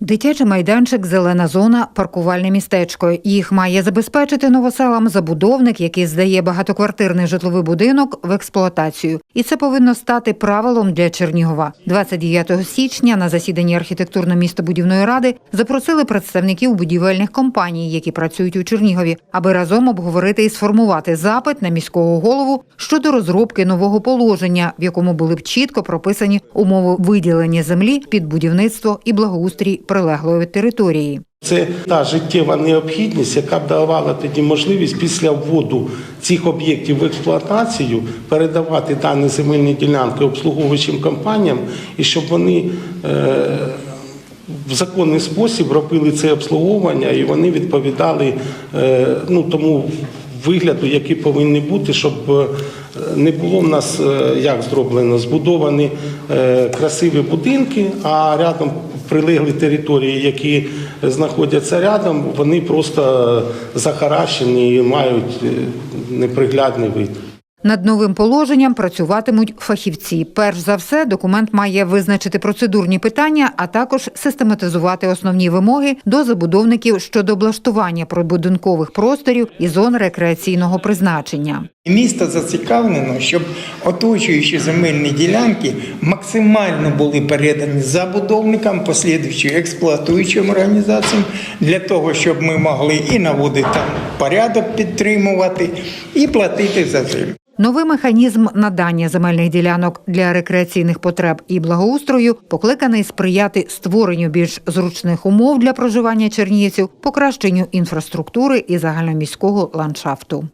Дитячий майданчик, зелена зона, паркувальне містечко. Їх має забезпечити новоселам забудовник, який здає багатоквартирний житловий будинок в експлуатацію. І це повинно стати правилом для Чернігова. 29 січня на засіданні архітектурно-містобудівної ради запросили представників будівельних компаній, які працюють у Чернігові, аби разом обговорити і сформувати запит на міського голову щодо розробки нового положення, в якому були б чітко прописані умови виділення землі під будівництво і благоустрій прилеглої території. Це та життєва необхідність, яка б давала тоді можливість після вводу цих об'єктів в експлуатацію передавати дані земельні ділянки обслуговуючим компаніям, і щоб вони е, в законний спосіб робили це обслуговування, і вони відповідали е, ну, тому вигляду, який повинні бути, щоб е, не було в нас як зроблено, збудовані красиві будинки, а рядом прилеглі території, які знаходяться рядом, вони просто захаращені і мають е, неприглядний вид. Над новим положенням працюватимуть фахівці. Перш за все, документ має визначити процедурні питання, а також систематизувати основні вимоги до забудовників щодо облаштування прибудинкових просторів і зон рекреаційного призначення. Місто зацікавлено, щоб оточуючі земельні ділянки максимально були передані забудовникам, послідуючи експлуатуючим організаціям, для того, щоб ми могли і наводити там порядок підтримувати, і платити за землю. Новий механізм надання земельних ділянок для рекреаційних потреб і благоустрою покликаний сприяти створенню більш зручних умов для проживання чернігівців, покращенню інфраструктури і загальноміського ландшафту.